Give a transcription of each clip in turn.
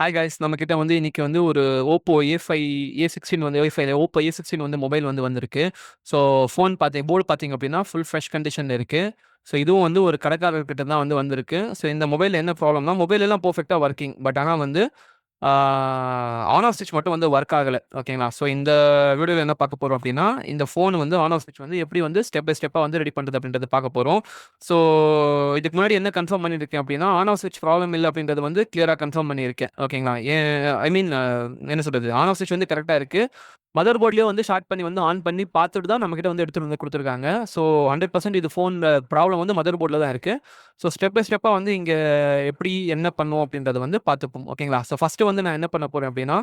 Hi guys நம்மக்கிட்ட வந்து இன்னைக்கு வந்து ஒரு ஓப்போ ஏ5 ஏ16 வந்து ஏஃபை ஓப்போ ஏ16 வந்து மொபைல் வந்து வந்திருக்கு. ஸோ ஃபோன் பார்த்தீங்க போர்டு பார்த்தீங்க அப்படின்னா, ஃபுல் ஃப்ரெஷ் கண்டிஷனில் இருக்குது ஸோ இதுவும் வந்து ஒரு கடைக்காரர்கிட்ட தான் வந்து வந்திருக்கு. ஸோ இந்த மொபைலில் என்ன ப்ராப்ளம்னா, மொபைல் எல்லாம் பர்ஃபெக்டாக ஒர்க்கிங் பட் ஆனால் வந்து ஆ ஆன் ஆஃப் ஸ்விட்ச் மட்டும் வந்து ஒர்க் ஆகல. ஓகேங்களா? ஸோ இந்த வீடியோல என்ன பார்க்க போறோம் அப்படின்னா, இந்த ஃபோன் வந்து ஆன் ஆஃப் ஸ்விட்ச் வந்து எப்படி வந்து ஸ்டெப் பை ஸ்டெப்பா வந்து ரெடி பண்றது அப்படின்றத பார்க்க போறோம். ஸோ இதுக்கு முன்னாடி என்ன கன்ஃபார்ம் பண்ணியிருக்கேன் அப்படின்னா, ஆன் ஆஃப் ஸ்விட்ச் ப்ராப்ளம் இல்ல அப்படின்றது வந்து கிளியரா கன்ஃபார்ம் பண்ணியிருக்கேன். ஓகேங்களா? ஏ ஐ மீன் என்ன சொல்றது? ஆன் ஆஃப் ஸ்விட்ச் வந்து கரெக்ட்டா இருக்கு. மதர் போர்ட்லேயே வந்து ஷார்ட் பண்ணி வந்து ஆன் பண்ணி பார்த்துட்டு தான் நம்மக்கிட்ட வந்து எடுத்துகிட்டு வந்து கொடுத்துருக்காங்க ஸோ 100% இது ஃபோனில் ப்ராப்ளம் வந்து மதர் போர்டில் தான் இருக்குது ஸோ ஸ்டெப் பை ஸ்டெப்பாக வந்து இங்கே எப்படி என்ன பண்ணுவோம் அப்படின்றத வந்து பார்த்துப்போம். ஓகேங்களா? ஸோ ஃபஸ்ட்டு வந்து நான் என்ன பண்ண போகிறேன் அப்படின்னா,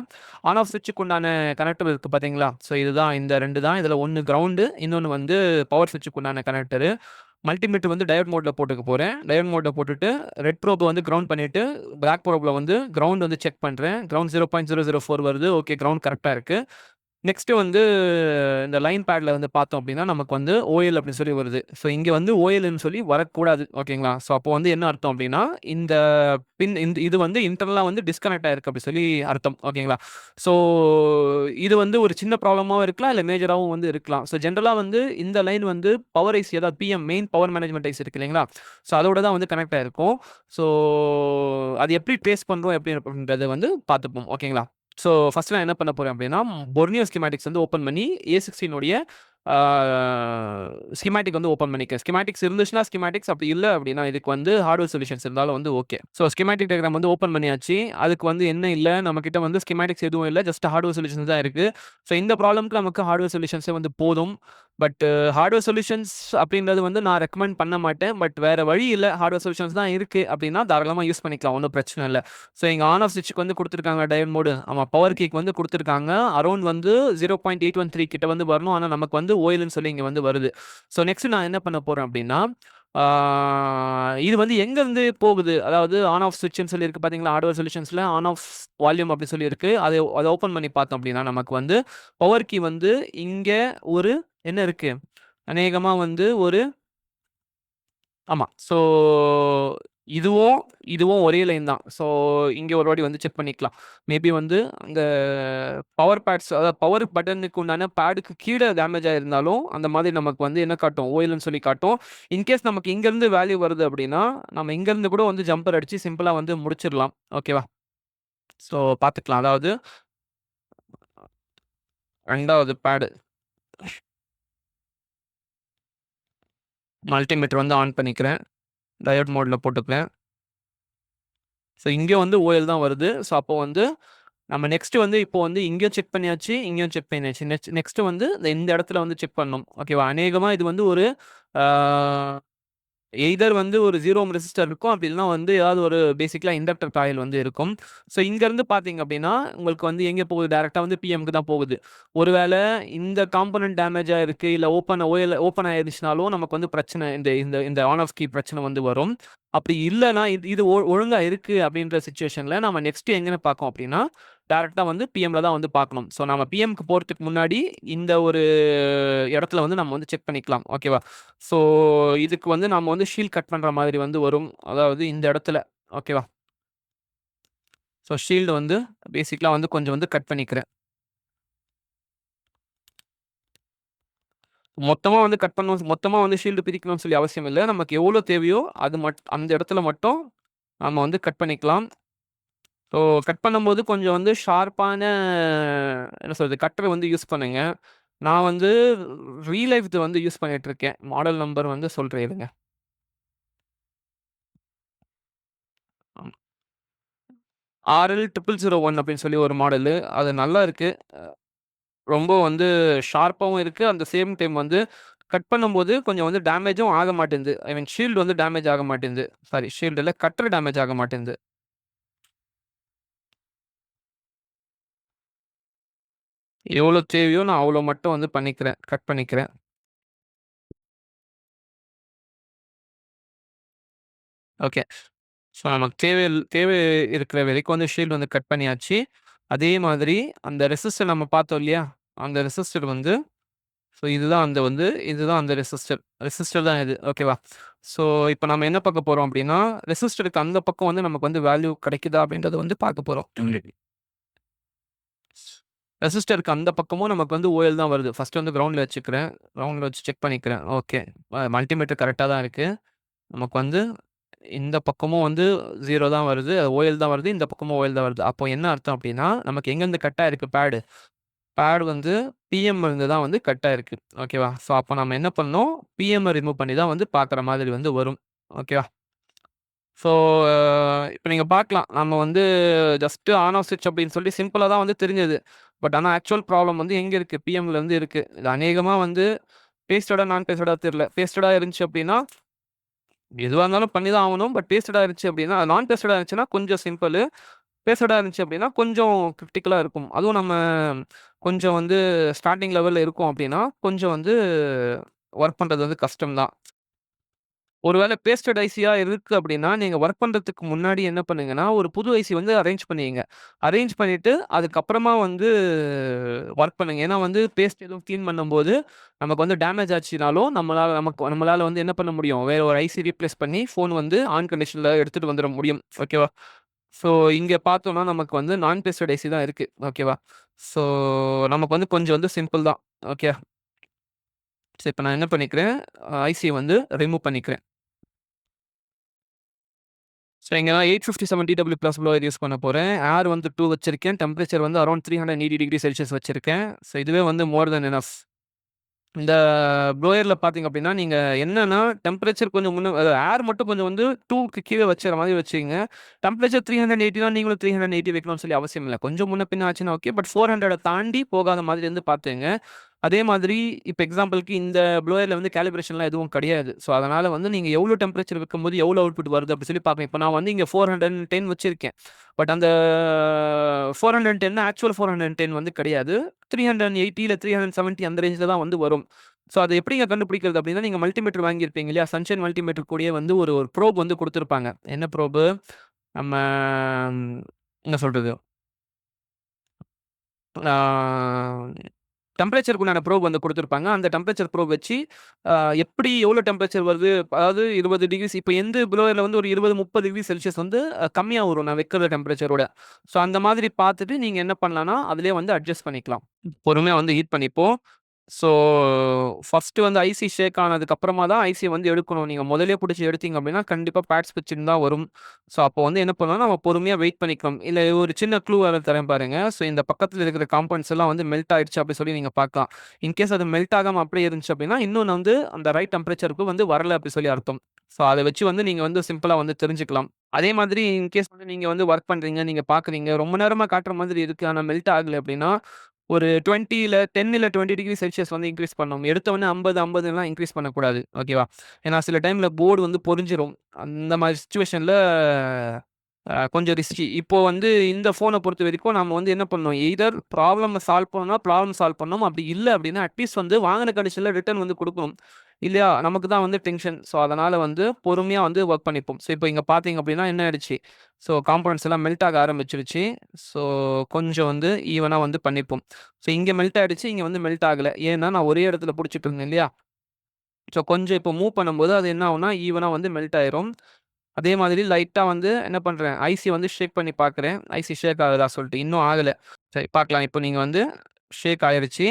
ஆன் ஆஃப் சுவிட்சுக்கு உண்டான கனெக்டர் இருக்குது பார்த்தீங்களா? ஸோ இதுதான் இந்த ரெண்டு தான். இதில் ஒன்று கிரவுண்டு, இன்னொன்று வந்து பவர் சுவிட்சுக்கு உண்டான கனெக்டரு. மல்டிமீட்டர் வந்து டயட் மோட்டில் போட்டுக்க போகிறேன் டயட் மோட்டில் போட்டுட்டு, ரெட் ப்ரோப் வந்து கிரவுண்ட் பண்ணிவிட்டு பிளாக் ப்ரோப்பில் வந்து கிரவுண்ட் வந்து செக் பண்ணுறேன் கிரவுண்ட் 0.004 வருது. ஓகே கிரவுண்ட் கரெக்டாக இருக்குது நெக்ஸ்ட்டு வந்து இந்த லைன் பேட்ல வந்து பார்த்தோம் அப்படின்னா, நமக்கு வந்து ஓஎல் அப்படின்னு சொல்லி வருது. ஸோ இங்க வந்து ஓஎல்னு சொல்லி வரக்கூடாது. ஓகேங்களா? ஸோ அப்போ வந்து என்ன அர்த்தம் அப்படின்னா, இந்த பின் இந்த இது வந்து இன்டர்னலா வந்து டிஸ்கனெக்ட் ஆயிருக்கு அப்படி சொல்லி அர்த்தம். ஓகேங்களா? ஸோ இது வந்து ஒரு சின்ன ப்ராப்ளமாகவும் இருக்கலாம், இல்லை மேஜராகவும் வந்து இருக்கலாம். ஸோ ஜென்ரலாக வந்து இந்த லைன் வந்து பவர் ஐசி அதாவது PM main power management IC இருக்கு இல்லைங்களா? ஸோ அதோட தான் வந்து கனெக்ட் ஆயிருக்கும். ஸோ அது எப்படி ட்ரேஸ் பண்றோம் எப்படி அப்படின்றத வந்து பார்த்துப்போம். ஓகேங்களா? ஸோ ஃபர்ஸ்ட்டு நான் என்ன பண்ண போகிறேன் அப்படின்னா, பொர்னியோ ஸ்கிமேட்டிக்ஸ் வந்து ஓப்பன் பண்ணி ஏ சிக்ஸ்டீனுடைய ஸ்கிமேட்டிக் வந்து ஓப்பன் பண்ணிக்கிறேன். ஸ்கிமேட்டிக்ஸ் இருந்துச்சுன்னா ஸ்கிமேட்டிக்ஸ் அப்படி இல்லை அப்படின்னா, இதுக்கு வந்து ஹார்ட்வேர் சொல்யூஷன்ஸ் இருந்தாலும் வந்து ஓகே. ஸோ ஸ்கிமேட்டிக் டயக்ராம் வந்து ஓப்பன் பண்ணியாச்சு. அதுக்கு வந்து என்ன இல்லை நம்மக்கிட்ட வந்து ஸ்கிமேட்டிக்ஸ் எதுவும் இல்லை ஜஸ்ட் ஹார்ட்வேர் சொல்யூஷன்ஸ் தான் இருக்குது ஸோ இந்த ப்ராப்ளம்க்கு நமக்கு ஹார்ட்வேர் சொல்யூஷன்ஸே வந்து போதும். பட் ஹார்ட்வேர் சொல்யூஷன்ஸ் அப்படின்றது வந்து நான் ரெக்கமெண்ட் பண்ண மாட்டேன். பட் வேறு வழி இல்லை ஹார்ட்வேர் சொல்யூஷன்ஸ் தான் இருக்குது அப்படின்னா, தாராளமாக யூஸ் பண்ணிக்கலாம். ஒன்றும் பிரச்சனை இல்லை ஸோ எங்கள் ஆன் ஆஃப் ஸ்விட்ச்க்கு வந்து கொடுத்துருக்காங்க டயோட் மோடு. ஆமாம் பவர் கேக் வந்து கொடுத்துருக்காங்க அரௌண்ட் வந்து 0.813 கிட்ட வந்து வரணும். ஆனால் நமக்கு வந்து ஓயிலுன்னு சொல்லி இங்கே வந்து வருது. ஸோ நெக்ஸ்ட் நான் என்ன பண்ண போகிறேன் அப்படின்னா, இது வந்து எங்கேருந்து போகுது? அதாவது ஆன் ஆஃப் ஸ்விட்ச்ன்னு சொல்லி இருக்கு பார்த்தீங்களா? ஹார்ட்வேர் சொல்யூஷன்ஸில் ஆன் ஆஃப் வால்யூம் அப்படி சொல்லி இருக்கு. அதை ஓப்பன் பண்ணி பார்த்தோம் அப்படின்னா, நமக்கு வந்து பவர் கீ வந்து இங்கே ஒரு என்ன இருக்கு? அநேகமாக வந்து ஒரு ஆமாம் ஸோ இதுவும், இதுவும் ஒரே லைன் தான். ஸோ இங்கே ஒரு வாட்டி வந்து செக் பண்ணிக்கலாம். மேபி வந்து அந்த பவர் பேட்ஸ் அதாவது பவர் பட்டனுக்கு உண்டான பேடுக்கு கீழே டேமேஜ் ஆயிருந்தாலும், அந்த மாதிரி நமக்கு வந்து என்ன காட்டும்? ஓயில்னு சொல்லி காட்டும். இன்கேஸ் நமக்கு இங்கேருந்து வேல்யூ வருது அப்படின்னா, நம்ம இங்கேருந்து கூட வந்து ஜம்பர் அடித்து சிம்பிளாக வந்து முடிச்சிடலாம். ஓகேவா? ஸோ பார்த்துக்கலாம். அதாவது ரெண்டாவது பேடு. மல்டிமீட்டர் வந்து ஆன் பண்ணிக்கிறேன். டயோட் மோடில் போட்டுக்குவேன் ஸோ இங்கே வந்து ஓஎல் தான் வருது. ஸோ அப்போ வந்து நம்ம நெக்ஸ்ட்டு வந்து இப்போ வந்து இங்கேயும் செக் பண்ணியாச்சு, இங்கேயும் செக் பண்ணியாச்சு. நெக்ஸ்ட் நெக்ஸ்ட்டு வந்து இந்த இடத்துல வந்து செக் பண்ணணும். ஓகேவா? அநேகமாக இது வந்து ஒரு எய்தர் வந்து ஒரு ஜீரோ ஓம் ரெசிஸ்டர் இருக்கும். அப்படி இல்லைன்னா வந்து ஏதாவது ஒரு பேசிக்கலா இண்டக்டர் காயில் வந்து இருக்கும். ஸோ இங்கேருந்து பார்த்தீங்க அப்படின்னா, உங்களுக்கு வந்து எங்கே போகுது? டேரெக்டாக வந்து பிஎம்க்கு தான் போகுது. ஒருவேளை இந்த காம்பனன்ட் டேமேஜ் ஆயிருக்கு, இல்லை ஓப்பன் ஓயில் ஓப்பன் ஆயிருச்சுனாலும் நமக்கு வந்து பிரச்சனை இந்த இந்த இந்த ஆன் ஆஃப் கீ பிரச்சனை வந்து வரும். அப்படி இல்லைனா இது இது ஒ இருக்குது அப்படின்ற சுச்சுவேஷனில் நம்ம நெக்ஸ்ட் எங்கன பார்க்கோம் அப்படின்னா, டேரெக்டாக வந்து பிஎம்ல தான் வந்து பார்க்கணும். ஸோ நம்ம பிஎம்க்கு போகிறதுக்கு முன்னாடி இந்த ஒரு இடத்துல வந்து நம்ம வந்து செக் பண்ணிக்கலாம். ஓகேவா? ஸோ இதுக்கு வந்து நம்ம வந்து ஷீல் கட் பண்ணுற மாதிரி வந்து வரும். அதாவது இந்த இடத்துல. ஓகேவா? ஸோ ஷீல்டு வந்து பேசிக்கலாக வந்து கொஞ்சம் வந்து கட் பண்ணிக்கிறேன். மொத்தமாக வந்து கட் பண்ணணும் மொத்தமாக வந்து ஷீல்டு பிரிக்கணும்னு சொல்லி அவசியம் இல்லை நமக்கு எவ்வளோ தேவையோ அது மட் அந்த இடத்துல மட்டும் நம்ம வந்து கட் பண்ணிக்கலாம். ஸோ கட் பண்ணும்போது கொஞ்சம் வந்து ஷார்ப்பான என்ன சொல்கிறது கட்டர் வந்து யூஸ் பண்ணுங்க. நான் வந்து ரீலைஃப்து வந்து யூஸ் பண்ணிட்டு இருக்கேன். மாடல் நம்பர் வந்து சொல்றேன் இருங்க. ஆமா. RL0001 அப்படின்னு சொல்லி ஒரு மாடலு. அது நல்லா இருக்குது ரொம்ப வந்து ஷார்ப்பாகவும் இருக்குது அந்த சேம் டைம் வந்து கட் பண்ணும்போது கொஞ்சம் வந்து டேமேஜும் ஆக மாட்டேங்குது ஐ மீன் ஷீல்டு வந்து டேமேஜ் ஆக மாட்டேங்குது சாரி ஷீல்டு கட்டர் டேமேஜ் ஆக மாட்டேன்து. எவ்வளோ தேவையோ நான் அவ்வளோ மட்டும் வந்து பண்ணிக்கிறேன். கட் பண்ணிக்கிறேன். ஓகே. ஸோ நமக்கு தேவை தேவை இருக்கிற வரைக்கும் வந்து ஷீல்டு வந்து கட் பண்ணியாச்சு. அதே மாதிரி அந்த ரெசிஸ்டர் நம்ம பார்த்தோம் இல்லையா? அந்த ரெசிஸ்டர் வந்து ஸோ இதுதான் அந்த வந்து இதுதான் அந்த ரெசிஸ்டர் ரெசிஸ்டர் தான் இது ஓகேவா ஸோ இப்போ நம்ம என்ன பார்க்க போகிறோம் அப்படின்னா ரெசிஸ்டருக்கு அந்த பக்கம் வந்து நமக்கு வந்து வேல்யூ கிடைக்குதா அப்படின்றத வந்து பார்க்க போகிறோம் ரெசிஸ்டருக்கு அந்த பக்கமும் நமக்கு வந்து ஓஎல் தான் வருது. ஃபர்ஸ்ட் வந்து கிரவுண்டில் வச்சுக்கிறேன். கிரவுண்டில் வச்சு செக் பண்ணிக்கிறேன். ஓகே மல்டிமீட்டர் கரெக்டாக தான் இருக்குது நமக்கு வந்து இந்த பக்கமும் வந்து ஜீரோ தான் வருது. ஓஎல் தான் வருது. இந்த பக்கமும் ஓஎல் தான் வருது. அப்போ என்ன அர்த்தம் அப்படின்னா நமக்கு எங்கேருந்து கட்டாக இருக்குது பேடு பேடு வந்து பிஎம் இருந்து தான் வந்து கட்டாக இருக்குது ஓகேவா ஸோ அப்போ நம்ம என்ன பண்ணோம் பிஎம்ஐ ரிமூவ் பண்ணி தான் வந்து பார்க்குற மாதிரி வந்து வரும். ஓகேவா ஸோ இப்போ நீங்கள் பார்க்கலாம். நம்ம வந்து ஜஸ்ட்டு ஆன் ஆஃப் ஸ்விட்ச் அப்படின்னு சொல்லி சிம்பிளாக தான் வந்து தெரிஞ்சது. பட் ஆனால் ஆக்சுவல் ப்ராப்ளம் வந்து எங்கே இருக்குது பிஎம்ல இருக்குது இது அநேகமாக வந்து பேஸ்டடாக நான் பேஸ்டடாக தெரில. பேஸ்டடாக இருந்துச்சு அப்படின்னா எதுவாக இருந்தாலும் பண்ணி தான் ஆகணும். பட் பேஸ்டடாக இருந்துச்சு அப்படின்னா நான் பேஸ்டடாக இருந்துச்சுன்னா கொஞ்சம் சிம்பிள். பேஸ்டடாக இருந்துச்சு அப்படின்னா கொஞ்சம் கிரிட்டிக்கலாக இருக்கும். அதுவும் நம்ம கொஞ்சம் வந்து ஸ்டார்டிங் லெவலில் இருக்கோம் அப்படின்னா கொஞ்சம் வந்து ஒர்க் பண்ணுறது வந்து கஷ்டம் தான். ஒருவேளை பேஸ்டட் ஐசியா இருக்கு அப்படின்னா, நீங்க ஒர்க் பண்றதுக்கு முன்னாடி என்ன பண்ணுங்கன்னா, ஒரு புது ஐசி வந்து அரேஞ்ச் பண்ணுவீங்க அரேஞ்ச் பண்ணிட்டு, அதுக்கப்புறமா வந்து ஒர்க் பண்ணுங்க. ஏன்னா வந்து பேஸ்ட் எதுவும் க்ளீன் பண்ணும்போது, நமக்கு வந்து டேமேஜ் ஆச்சுனாலும், நம்மளால நமக்கு நம்மளால வந்து என்ன பண்ண முடியும்? வேற ஒரு ஐசி ரீப்ளேஸ் பண்ணி, ஃபோன் வந்து ஆன் கண்டிஷன்ல எடுத்துட்டு வந்துட முடியும். ஓகேவா? ஸோ இங்கே பார்த்தோம்னா, நமக்கு வந்து நான் பேஸ்டட் ஐசி தான் இருக்கு. ஓகேவா? ஸோ நமக்கு வந்து கொஞ்சம் வந்து சிம்பிள் தான். ஓகே. சரி இப்போ நான் என்ன பண்ணிக்கிறேன், ஐசியை வந்து ரிமூவ் பண்ணிக்கிறேன். ஸோ இங்கே நான் 857 டிடபிள்யூ பிளஸ் ப்ளோயர் யூஸ் பண்ண போகிறேன் ஏர் வந்து டூ வச்சிருக்கேன். டெம்பரேச்சர் வந்து around three hundred eighty degree Celsius வச்சிருக்கேன். ஸோ இதுவே வந்து மோர் தென் எனஃப். இந்த ப்ளோயரில் பார்த்தீங்க அப்படின்னா, நீங்கள் என்னென்னா டெம்பரேச்சர் கொஞ்சம் முன்னே ஏர் மட்டும் கொஞ்சம் வந்து டூக்கு கீழே வச்சுற மாதிரி வச்சுக்கங்க. டெம்பரேச்சர் 380னா நீங்களும் 380 வைக்கணும்னு சொல்லி அவசியம் இல்லை கொஞ்சம் முன்ன பின்ன ஆச்சுன்னா ஓகே. பட் 400 தாண்டி போகாத மாதிரி வந்து பார்த்துங்க அதே மாதிரி இப்போ எக்ஸாம்பிளுக்கு இந்த ப்ளோயரில் வந்து கேலிப்ரேஷன்லாம் எதுவும் கிடையாது. ஸோ அதனால் வந்து நீங்கள் எவ்வளோ டெம்பரேச்சர் வைக்கும்போது எவ்வளோ அவுட்புட் வருது அப்படி சொல்லி பார்ப்பேன் இப்போ நான் வந்து இங்கே ஃபோர் ஹண்ட்ரட் டென் வச்சுருக்கேன் பட் அந்த 410 ஆக்சுவல் 410 வந்து கிடையாது. த்ரீ ஹண்ட்ரட் எயிட்டியில் த்ரீ ஹண்ட்ரட் செவன்ட்டி அந்த ரேஞ்சில் தான் வந்து வரும். ஸோ அத எப்படிங்க கண்டுபிடிக்கிறது அப்படின்னா, நீங்கள் மல்டிமீட்டர் வாங்கியிருப்பீங்க இல்லையா? சன்ஷைன் மல்டிமீட்டர் கூடயே வந்து ஒரு ஒரு ப்ரோப் வந்து கொடுத்துருப்பாங்க என்ன ப்ரோபு? நம்ம என்ன சொல்கிறது டெம்பரேச்சருக்குண்டான ப்ரோவ் ப்ரோப் வந்து கொடுத்துருப்பாங்க அந்த டெம்பரேச்சர் ப்ரோப் வச்சு, எப்படி எவ்வளோ டெம்பரேச்சர் வருது? அதாவது 20 டிகிரிஸ் இப்போ எந்த ப்ளோயர்ல வந்து ஒரு 20, 30 டிகிரி செல்சியஸ் வந்து கம்மியாக வரும் நான் வைக்கிற டெம்பரேச்சரோட. ஸோ அந்த மாதிரி பார்த்துட்டு நீங்கள் என்ன பண்ணலாம்னா, அதிலே வந்து அட்ஜஸ்ட் பண்ணிக்கலாம். பொறுமையாக வந்து ஹீட் பண்ணிப்போம். ஸோ ஃபஸ்ட்டு வந்து ஐசி ஷேக் ஆனதுக்கு அப்புறமா தான் ஐசி வந்து எடுக்கணும். நீங்கள் முதலே பிடிச்சி எடுத்தீங்க அப்படின்னா, கண்டிப்பாக பேட்ஸ் பிச்சின் தான் வரும். ஸோ அப்போ வந்து என்ன பண்ணணும்னா, நம்ம பொறுமையாக வெயிட் பண்ணிக்கலாம். இல்லை ஒரு சின்ன க்ளூ வேறு தரேன் பாருங்க. ஸோ இந்த பக்கத்தில் இருக்கிற காம்பவுண்ட்ஸ் எல்லாம் வந்து மெல்ட் ஆயிடுச்சு அப்படி சொல்லி நீங்கள் பார்க்கலாம். இன்கேஸ் அது மெல்ட் ஆகாமல் அப்படியே இருந்துச்சு அப்படின்னா, இன்னும் வந்து அந்த ரைட் டெம்பரேச்சருக்கு வந்து வரல அப்படி சொல்லி அர்த்தம். ஸோ அதை வச்சு வந்து நீங்கள் வந்து சிம்பிளாக வந்து தெரிஞ்சுக்கலாம். அதே மாதிரி இன்கேஸ் வந்து நீங்கள் வந்து ஒர்க் பண்ணுறீங்க நீங்கள் பார்க்குறீங்க, ரொம்ப நேரமாக காட்டுற மாதிரி இருக்குது ஆனால் மெல்ட் ஆகலை அப்படின்னா, ஒரு டுவெண்ட்டியில் டென்னில் டுவெண்ட்டி டிகிரி செல்சியஸ் வந்து இன்க்ரீஸ் பண்ணணும். எடுத்தவொடனே ஐம்பது ஐம்பதுலாம் இன்க்ரீஸ் பண்ணக்கூடாது. ஓகேவா? ஏன்னா சில டைமில் போர்டு வந்து பொறிஞ்சிரும் அந்த மாதிரி சுச்சுவேஷனில் கொஞ்சம் ரிஸ்கி. இப்போ வந்து இந்த ஃபோனை பொறுத்த வரைக்கும் நம்ம வந்து என்ன பண்ணணும், எய்தர் ப்ராப்ளம் சால்வ் பண்ணணும்னா ப்ராப்ளம் சால்வ் பண்ணணும். அப்படி இல்லை அப்படின்னா, அட்லீஸ்ட் வந்து வாங்கின கண்டிஷனில் ரிட்டர்ன் வந்து கொடுக்கணும் இல்லையா? நமக்கு தான் வந்து டென்ஷன். ஸோ அதனால் வந்து பொறுமையாக வந்து ஒர்க் பண்ணிப்போம். ஸோ இப்போ இங்கே பார்த்தீங்க அப்படின்னா என்ன ஆயிடுச்சு? ஸோ காம்பவுண்ட்ஸ் எல்லாம் மெல்ட் ஆக ஆரம்பிச்சிருச்சு ஸோ கொஞ்சம் வந்து ஈவனாக வந்து பண்ணிப்போம். ஸோ இங்கே மெல்ட் ஆகிடுச்சு இங்கே வந்து மெல்ட் ஆகலை ஏன்னா நான் ஒரே இடத்துல பிடிச்சிட்டு இருந்தேன் இல்லையா? ஸோ கொஞ்சம் இப்போ மூவ் பண்ணும்போது அது என்ன ஆகும்னா, ஈவனாக வந்து மெல்ட் ஆயிரும். அதே மாதிரி லைட்டாக வந்து என்ன பண்ணுறேன் ஐசி வந்து ஷேக் பண்ணி பார்க்குறேன். ஐசி ஷேக் ஆகுதா சொல்லிட்டு. இன்னும் ஆகலை சரி பார்க்கலாம். இப்போ நீங்கள் வந்து ஷேக் ஆயிடுச்சு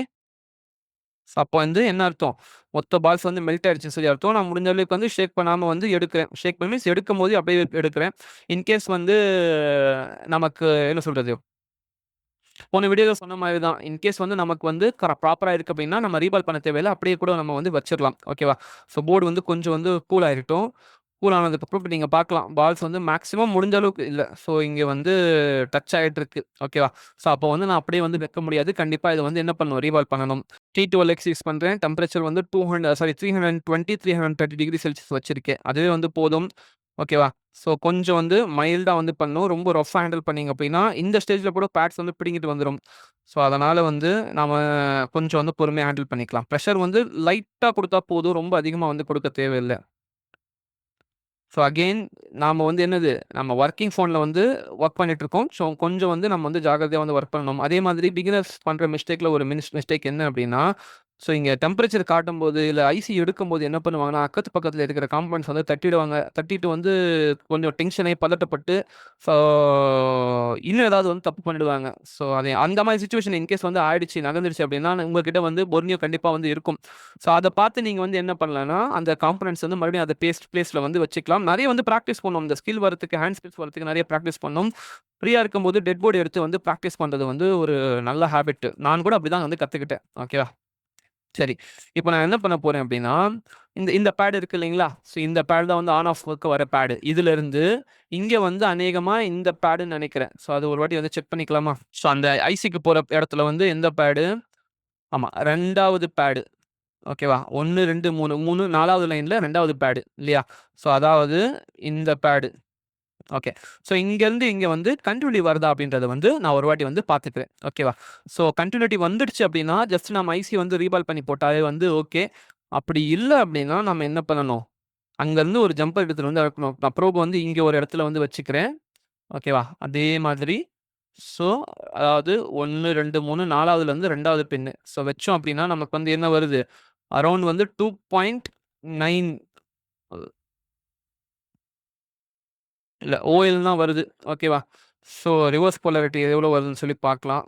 ஸோ அப்போ வந்து என்ன அர்த்தம்? மொத்த பால்ஸ் வந்து மெல்ட் ஆயிடுச்சுன்னு சொல்லி அர்த்தம். நான் முடிஞ்ச அளவுக்கு வந்து ஷேக் பண்ணாமல் வந்து எடுக்கிறேன். ஷேக் பண்ணி மீன்ஸ் எடுக்கும்போது அப்படியே எடுக்கிறேன். இன்கேஸ் வந்து நமக்கு என்ன சொல்கிறது போன வீடியோவில் சொன்ன மாதிரி தான். இன்கேஸ் வந்து நமக்கு வந்து கர ப்ராப்பராக இருக்கு அப்படின்னா, நம்ம ரீபால் பண்ண தேவையில்ல. அப்படியே கூட நம்ம வந்து வச்சிடலாம் ஓகேவா? ஸோ போர்டு வந்து கொஞ்சம் வந்து கூல் ஆகிட்டோம் கூல் ஆனதுக்கப்புறம் இப்போ நீங்கள் பார்க்கலாம். பால்ஸ் வந்து மேக்ஸிமம் முடிஞ்ச அளவுக்கு இல்லை ஸோ இங்கே வந்து டச் ஆகிட்டு இருக்கு. ஓகேவா? ஸோ அப்போ வந்து நான் அப்படியே வந்து வைக்க முடியாது. கண்டிப்பாக இதை வந்து என்ன பண்ணணும், ரீவால் பண்ணணும். T12X யூஸ் பண்ணுறேன் டெம்பரேச்சர் வந்து 200 சாரி 320, 330 டிகிரி செல்சியஸ் வச்சிருக்கேன். அதுவே வந்து போதும். ஓகேவா? ஸோ கொஞ்சம் வந்து மைல்டாக வந்து பண்ணணும். ரொம்ப ரஃப்பா ஹேண்டில் பண்ணிங்க அப்படின்னா, இந்த ஸ்டேஜில் கூட பேட்ஸ் வந்து பிடிங்கிட்டு வந்துடும் ஸோ அதனால் வந்து நாம் கொஞ்சம் வந்து பொறுமையாக ஹேண்டில் பண்ணிக்கலாம். ப்ரெஷர் வந்து லைட்டாக கொடுத்தா போதும். ரொம்ப அதிகமாக வந்து கொடுக்க தேவையில்லை ஸோ அகெயின் நாம் வந்து என்னது, நம்ம ஒர்க்கிங் ஃபோனில் வந்து ஒர்க் பண்ணிட்டு இருக்கோம். ஸோ கொஞ்சம் வந்து நம்ம வந்து ஜாகிரதையாக வந்து ஒர்க் பண்ணணும். அதே மாதிரி பிகினர்ஸ் பண்ணுற மிஸ்டேக்கில் ஒரு மிஸ் மிஸ்டேக் என்ன அப்படின்னா, ஸோ இங்கே டெம்பரேச்சர் காட்டும்போது இல்லை ஐசி எடுக்கும்போது என்ன பண்ணுவாங்கன்னா அக்கத்து பக்கத்தில் இருக்கிற காம்பவுண்ட்ஸ் வந்து தட்டிடுவாங்க. தட்டிட்டு வந்து கொஞ்சம் டென்ஷனே பதட்டப்பட்டு ஸோ இன்னும் ஏதாவது வந்து தப்பு பண்ணிடுவாங்க. ஸோ அதே அந்த மாதிரி சுச்சுவேஷன் இன்கேஸ் வந்து ஆயிடுச்சு நடந்துருச்சு அப்படின்னா உங்ககிட்ட வந்து பொர்னியோ கண்டிப்பாக வந்து இருக்கும். ஸோ அதை பார்த்து நீங்கள் வந்து என்ன பண்ணலாம்னா அந்த காம்பனன்ஸ் வந்து மறுபடியும் அதை பேஸ்ட் பிளேஸில் வந்து வச்சுக்கலாம். நிறைய வந்து ப்ராக்டிஸ் பண்ணணும் இந்த ஸ்கில் வரதுக்கு ஹேண்ட் ஸ்கில்ஸ் வரதுக்கு நிறைய ப்ராக்டிஸ் பண்ணோம். ஃப்ரீயாக இருக்கும்போது டெட் போர்டு எடுத்து வந்து ப்ராக்டிஸ் பண்ணுறது வந்து ஒரு நல்ல ஹேபிட் நான் கூட அப்படி தான் வந்து கற்றுக்கிட்டேன் ஓகேவா சரி. இப்போ நான் என்ன பண்ண போறேன் அப்படின்னா, இந்த இந்த பேட் இருக்கு இல்லைங்களா? ஸோ இந்த பேட் தான் வந்து ஆன் ஆஃப் ஒர்க் வர பேடு. இதிலிருந்து இங்க வந்து அநேகமா இந்த பேடுன்னு நெனைக்கிறேன். ஸோ அது ஒரு வாட்டி வந்து செக் பண்ணிக்கலாமா? ஸோ அந்த ஐசிக்கு போற இடத்துல வந்து எந்த பேடு? ஆமா 2வது பேடு. ஓகேவா? 1, 2, 3, 3 4வது லைன்ல 2வது பேடு இல்லையா? ஸோ அதாவது இந்த பேடு. ஓகே. ஸோ இங்கேருந்து இங்கே வந்து கண்டினியூட்டி வருதா அப்படின்றத வந்து நான் ஒரு வாட்டி வந்து பார்த்துக்கிறேன். ஓகேவா? ஸோ கண்டினியூட்டி வந்துடுச்சு அப்படின்னா, ஜஸ்ட் நம்ம ஐசி வந்து ரீபால் பண்ணி போட்டாலே வந்து ஓகே. அப்படி இல்லை அப்படின்னா, நம்ம என்ன பண்ணணும்? அங்கேருந்து ஒரு ஜம்பர் இடத்துல வந்து நான் ப்ரோப் வந்து இங்கே ஒரு இடத்துல வந்து வச்சுக்கிறேன். ஓகேவா? அதே மாதிரி ஸோ அதாவது 1, 2, 3 4வதுலருந்து 2வது பின்னு. ஸோ வச்சோம் அப்படின்னா, நமக்கு வந்து என்ன வருது? அரௌண்ட் வந்து 2.9 இல்லை ஓஎல் தான் வருது. ஓகேவா? ஸோ ரிவர்ஸ் போலாரிட்டி எவ்வளோ வருதுன்னு சொல்லி பார்க்கலாம்.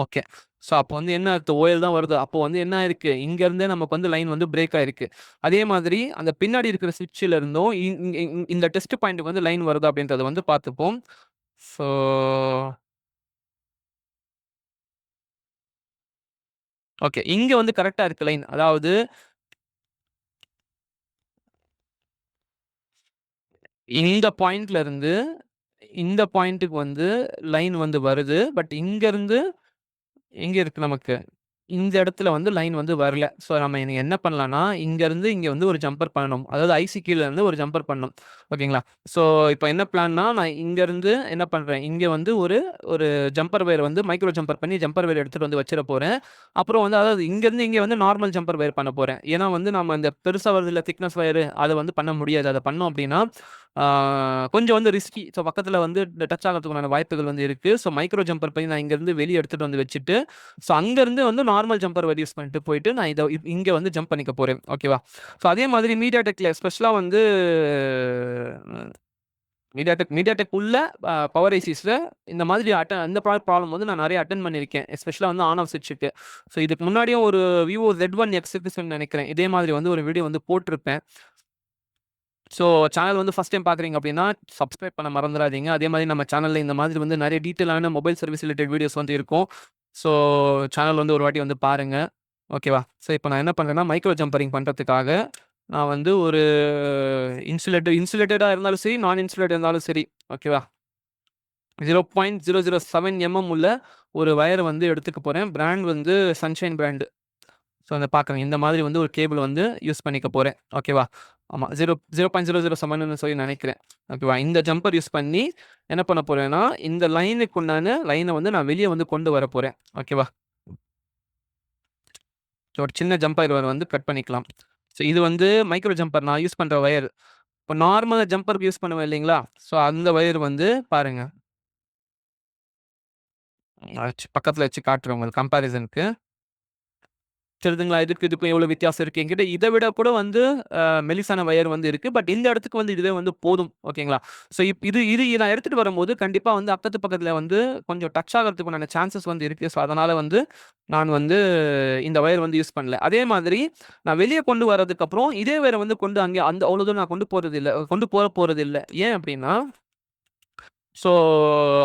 ஓகே. ஸோ அப்போ வந்து என்ன அர்த்தம்? ஓஎல் தான் வருது. அப்போ வந்து என்ன ஆயிருக்கு? இங்கேருந்தே நமக்கு வந்து லைன் வந்து பிரேக் ஆயிருக்கு. அதே மாதிரி அந்த பின்னாடி இருக்கிற ஸ்விட்ச்ல இருந்தும் இந்த டெஸ்ட் பாயிண்ட்டுக்கு வந்து லைன் வருதா அப்படின்றத வந்து பார்த்துப்போம். So okay. இங்கே வந்து கரெக்டாக இருக்கு லைன். அதாவது இந்த பாயிண்ட்ல இருந்து இந்த பாயிண்ட்டுக்கு வந்து லைன் வந்து வருது. பட் இங்கருந்து எங்க இருக்கு நமக்கு? இந்த இடத்துல வந்து லைன் வந்து வரல. ஸோ நம்ம இனி என்ன பண்ணலாம்னா, இங்கருந்து இங்க வந்து ஒரு ஜம்பர் பண்ணணும். அதாவது ஐசி கீழ இருந்து ஒரு ஜம்பர் பண்ணணும். ஓகேங்களா? ஸோ இப்போ என்ன பிளான்னா, நான் இங்கருந்து என்ன பண்றேன், இங்க வந்து ஒரு ஒரு ஜம்பர் வயர் வந்து மைக்ரோ ஜம்பர் பண்ணி ஜம்பர் வயர் எடுத்துட்டு வந்து வச்சிட போறேன். அப்புறம் வந்து அதாவது இங்கருந்து இங்க வந்து நார்மல் ஜம்பர் வயர் பண்ண போறேன். ஏன்னா வந்து நம்ம இந்த பெருசா வருதுல்ல திக்னஸ் வயரு, அத வந்து பண்ண முடியாது. அத பண்ணோம் அப்படின்னா, கொஞ்சம் வந்து ரிஸ்கி. ஸோ பக்கத்தில் வந்து டச் ஆகறதுக்கான வாய்ப்புகள் வந்து இருக்குது ஸோ மைக்ரோ ஜம்பர் பண்ணி நான் இங்கேருந்து வெளியே எடுத்துகிட்டு வந்து வச்சுட்டு, ஸோ அங்கேருந்து வந்து நார்மல் ஜம்பர் வயர் யூஸ் பண்ணிட்டு போயிட்டு, நான் இதை இங்கே வந்து ஜம்ப் பண்ணிக்க போகிறேன் ஓகேவா? ஸோ அதே மாதிரி மீடியா டெக்கில் ஸ்பெஷலாக வந்து மீடியா டெக் மீடியா டெக் உள்ள பவர் ஐசிஸில் இந்த மாதிரி அட்டன் இந்த ப்ராப்ளம் வந்து நான் நிறைய அட்டன் பண்ணியிருக்கேன். ஸ்பெஷலாக வந்து ஆன் ஆஃப் சுவிட்சுக்கு ஸோ இதுக்கு முன்னாடியும் ஒரு விவோ Z1 எக்ஸ் சீரிஸ்ன்னு நினைக்கிறேன் இதே மாதிரி வந்து ஒரு வீடியோ வந்து போட்டிருப்பேன். ஸோ சேனல் வந்து ஃபஸ்ட் டைம் பார்க்குறீங்க அப்படின்னா, சப்ஸ்கிரைப் பண்ண மறந்துறாதீங்க. அதே மாதிரி நம்ம சேனலில் இந்த மாதிரி வந்து நிறைய டீட்டெயிலான மொபைல் சர்வீஸ் ரிலேட்டட் வீடியோஸ் வந்து இருக்கும். ஸோ சேனல் வந்து ஒரு வாட்டி வந்து பாருங்க. ஓகேவா? ஸோ இப்போ நான் என்ன பண்ணுறேன்னா மைக்ரோ ஜம்பரிங் பண்ணுறதுக்காக நான் வந்து ஒரு இன்சுலேட்டட் இன்சுலேட்டடாக இருந்தாலும் சரி, நான் இன்சுலேட்டட் இருந்தாலும் சரி. ஓகேவா? 0.007 எம்எம் உள்ள ஒரு வயர் வந்து எடுத்துக்க போகிறேன் பிராண்ட் வந்து சன்ஷைன் பிராண்டு ஸோ அந்த பார்க்குறேன். இந்த மாதிரி வந்து ஒரு கேபிள் வந்து யூஸ் பண்ணிக்க போகிறேன் ஓகேவா? ஆமாம் zero zero point zero zero செவன்னு சொல்லி நினைக்கிறேன் ஓகேவா? இந்த ஜம்பர் யூஸ் பண்ணி என்ன பண்ண போகிறேன்னா இந்த லைனுக்கு உண்டான லைனை வந்து நான் வெளியே வந்து கொண்டு வர போகிறேன் ஓகேவா? ஸோ ஒரு சின்ன ஜம்பர் வந்து கட் பண்ணிக்கலாம். ஸோ இது வந்து மைக்ரோ ஜம்பர் நான் யூஸ் பண்ணுற ஒயர் இப்போ நார்மலாக ஜம்பருக்கு யூஸ் பண்ணுவேன் இல்லைங்களா? ஸோ அந்த ஒயர் வந்து பாருங்கள் பக்கத்தில் வச்சு காட்டுறேன் உங்களுக்கு கம்பேரிசனுக்கு சிறுதுங்களா இதுக்கு இதுக்கும் எவ்வளோ வித்தியாசம் இருக்கு. என்கிட்ட விட கூட வந்து மெலிசான வயர் வந்து இருக்கு. பட் இந்த இடத்துக்கு வந்து இதுவே வந்து போதும். ஓகேங்களா? ஸோ இப் இது இது நான் எடுத்துட்டு வரும்போது கண்டிப்பாக வந்து அக்கத்து பக்கத்தில் வந்து கொஞ்சம் டச் ஆகறதுக்கு சான்சஸ் வந்து இருக்கு. ஸோ அதனால வந்து நான் வந்து இந்த வயர் வந்து யூஸ் பண்ணல. அதே மாதிரி நான் வெளியே கொண்டு வரதுக்கப்புறம் இதே வயரை வந்து கொண்டு அங்கே அந்த அவ்வளோ தூரம் நான் கொண்டு போறதில்ல. கொண்டு போக போறதில்ல. ஏன் அப்படின்னா ஸோ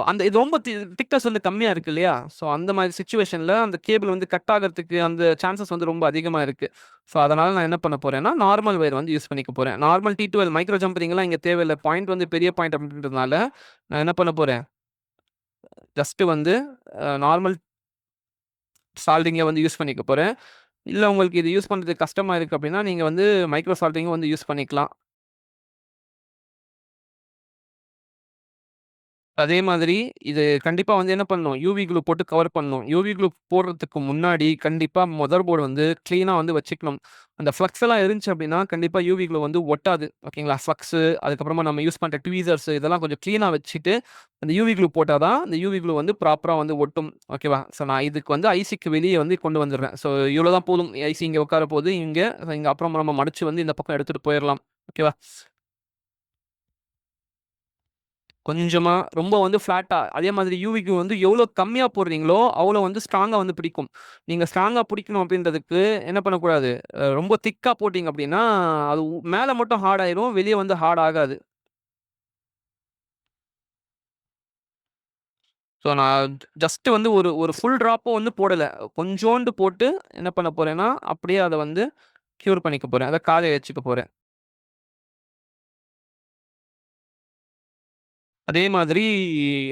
அந்த இது ரொம்ப தி திக்னஸ் வந்து கம்மியாக இருக்கு இல்லையா? ஸோ அந்த மாதிரி சுச்சுவேஷனில் அந்த கேபிள் வந்து கட் ஆகிறதுக்கு அந்த சான்சஸ் வந்து ரொம்ப அதிகமாக இருக்குது ஸோ அதனால் நான் என்ன பண்ண போகிறேன்னா நார்மல் வயர் வந்து யூஸ் பண்ணிக்க போகிறேன் நார்மல் T12 மைக்ரோ ஜம்பரிங்லாம் இங்கே தேவையில்ல. பாயிண்ட் வந்து பெரிய பாயிண்ட் அப்படின்றதுனால, நான் என்ன பண்ண போகிறேன் ஜஸ்ட்டு வந்து நார்மல் சால்டிங்கை வந்து யூஸ் பண்ணிக்க போகிறேன் இல்லை உங்களுக்கு இது யூஸ் பண்ணுறது கஷ்டமாக இருக்குது அப்படின்னா, நீங்கள் வந்து மைக்ரோ சால்டிங்கை வந்து யூஸ் பண்ணிக்கலாம். அதே மாதிரி இது கண்டிப்பாக வந்து என்ன பண்ணணும், யூவி க்ளூ போட்டு கவர் பண்ணணும். யூவி க்ளூ போடுறதுக்கு முன்னாடி கண்டிப்பாக மொதர் போர்டு வந்து க்ளீனாக வந்து வச்சுக்கணும். அந்த ஃப்ளக்ஸ் எல்லாம் இருந்துச்சு அப்படின்னா, கண்டிப்பாக யூவி குளூ வந்து ஒட்டாது. ஓகேங்களா? ஃப்ளக்ஸு அதுக்கப்புறமா நம்ம யூஸ் பண்ணுற ட்வீசர்ஸ் இதெல்லாம் கொஞ்சம் க்ளீனாக வச்சுட்டு, அந்த யூவி க்ளூ போட்டால் தான், அந்த யூவி குளூ வந்து ப்ராப்பராக வந்து ஒட்டும். ஓகேவா? ஸோ நான் இதுக்கு வந்து ஐசிக்கு வெளியே வந்து கொண்டு வந்துடுறேன். ஸோ இவ்வளோ தான் போதும். ஐசி இங்கே உட்கார போது இங்கே இங்கே அப்புறம் நம்ம மடிச்சு வந்து இந்த பக்கம் எடுத்துகிட்டு போயிடலாம் ஓகேவா? கொஞ்சமாக ரொம்ப வந்து ஃப்ளாட்டாக அதே மாதிரி யூவிக்கு வந்து எவ்வளோ கம்மியாக போடுறீங்களோ, அவ்வளோ வந்து ஸ்ட்ராங்காக வந்து பிடிக்கும். நீங்கள் ஸ்ட்ராங்காக பிடிக்கணும் அப்படின்றதுக்கு என்ன பண்ணக்கூடாது, ரொம்ப திக்காக போட்டிங்க அப்படின்னா, அது மேலே மட்டும் ஹார்ட் ஆயிரும். வெளியே வந்து ஹார்ட் ஆகாது. ஸோ நான் ஜஸ்ட்டு வந்து ஒரு ஒரு ஃபுல் ட்ராப்பும் வந்து போடலை கொஞ்சோண்டு போட்டு என்ன பண்ண போகிறேன்னா அப்படியே அதை வந்து க்யூர் பண்ணிக்க போகிறேன் அதை காலையில் வச்சுக்க போகிறேன் அதே மாதிரி